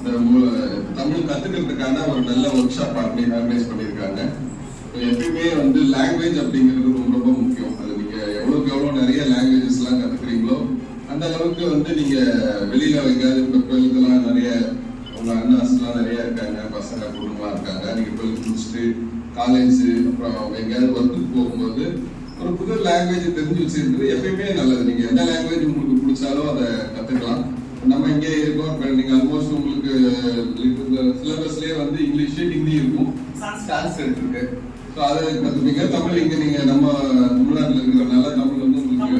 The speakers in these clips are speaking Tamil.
தமிழ் கத்துக்கிறதுக்கான ஒரு நல்ல ஒர்க் ஷாப் அப்படின்னு ஆர்கனைஸ் பண்ணியிருக்காங்க எப்பயுமே வந்து லாங்குவேஜ் அப்படிங்கிறது ரொம்ப ரொம்ப முக்கியம். அது நீங்க எவ்வளவுக்கு எவ்வளவு நிறைய லாங்குவேஜஸ் எல்லாம் கத்துக்கிறீங்களோ அந்த அளவுக்கு வந்து நீங்க வெளியில வைக்காது இப்ப டுவெல்த்லாம் நிறைய உங்க அண்ணாஸ் எல்லாம் நிறைய இருக்காங்க பசங்க குடும்பமா இருக்காங்க. நீங்க டுவெல்த் முடிச்சுட்டு காலேஜ் அப்புறம் எங்கேயாவது ஒர்க்குக்கு போகும்போது ஒரு புது லாங்குவேஜ் தெரிஞ்சு வச்சிருக்கிறது எப்பயுமே நல்லது. நீங்க எந்த லாங்குவேஜ் உங்களுக்கு பிடிச்சாலும் அதை கத்துக்கலாம். நம்ம இங்கே இருக்கோம். நீங்க ஆல்மோஸ்ட் உங்களுக்கு சிலபஸ்லயே வந்து இங்கிலீஷ் ஹிந்தி இருக்கும். சான்ஸ்கிரிட் இருக்கு ஸோ அதை கத்துப்பீங்க தமிழ் இங்க நீங்க நம்ம தமிழ்நாட்டுல இருக்கிறனால தமிழ் வந்து உங்களுக்கு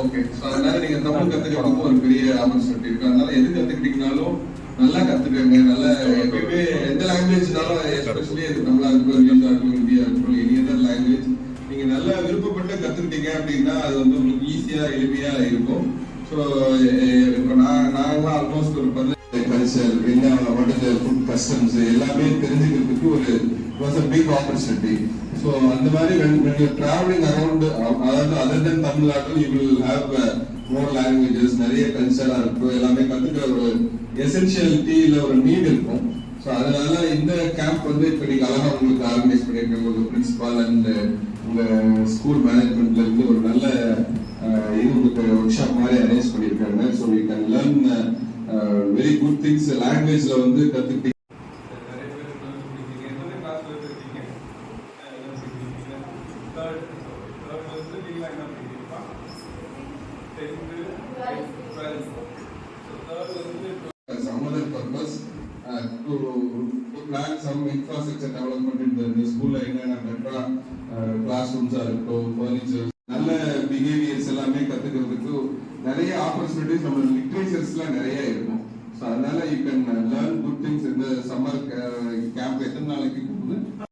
ஓகே ஸோ அதனால நீங்க தமிழ் கத்துக்கிறதுக்கு ஒரு பெரிய ஆப்பர்ச்சுனிட்டி இருக்கு. அதனால எது கத்துக்கிட்டீங்கனாலும் நல்லா கத்துக்கங்க. நல்லா எப்பயுமே எந்த லாங்குவேஜ்னாலும் எஸ்பெஷலி அது தமிழா இருக்கட்டும் இங்கிலீஷா இருக்கட்டும் ஹிந்தியா இருக்கட்டும் எனி அதர் லாங்குவேஜ் நீங்க நல்லா விருப்பப்பட்டு கத்துக்கிட்டீங்க அப்படின்னா அது வந்து உங்களுக்கு ஈஸியா எளிமையா இருக்கும். ஸோ இப்போ நான் கஸ்டம்ஸ் எல்லாமே தெரிஞ்சுக்கிறதுக்கு ஒரு was a big opportunity so அந்த மாதிரி when when you're அதாவது அதர் தென் தமிழ்நாட்டில் you will have more languages நிறைய கல்ச்சராக இருக்கும் எல்லாமே கற்றுக்கிற ஒரு எசென்ஷியலிட்டியில் ஒரு நீட் இருக்கும். ஸோ அதனால இந்த கேம்ப் வந்து இப்போ நீங்கள் அழகாக உங்களுக்கு ஆர்கனைஸ் பண்ணியிருக்கீங்க உங்க பிரின்சிபால் அண்ட் உங்கள் ஸ்கூல் மேனேஜ்மெண்ட்லேருந்து ஒரு நல்ல uh, இது உங்களுக்கு ஒர்க் ஷாப் மாதிரி அரேஞ்ச் பண்ணியிருக்காங்க. So you can learn very good things லாங்குவேஜில் வந்து கற்றுக்கிட்டீங்க தேர்ட் தேர்ட் வந்து நீங்களா என்ன படிக்கிறீங்களா டென்த்து டுவெல்த் ஸோ தேர்ட் வந்து some other purpose uh, to, to plan some infrastructure development in the, the school ல என்னென்ன பெட்டரா கிளாஸ் ரூம்ஸா இருக்கட்டும் ஃபர்னிச்சர் நல்ல பிஹேவியர்ஸ் எல்லாமே கத்துக்கிறதுக்கு நிறைய ஆப்பர்ச்சுனிட்டிஸ் நம்ம லிட்ரேச்சர்ஸ்ல நிறைய இருக்கும் ஸோ அதனால யூ கேன் லேர்ன் குட்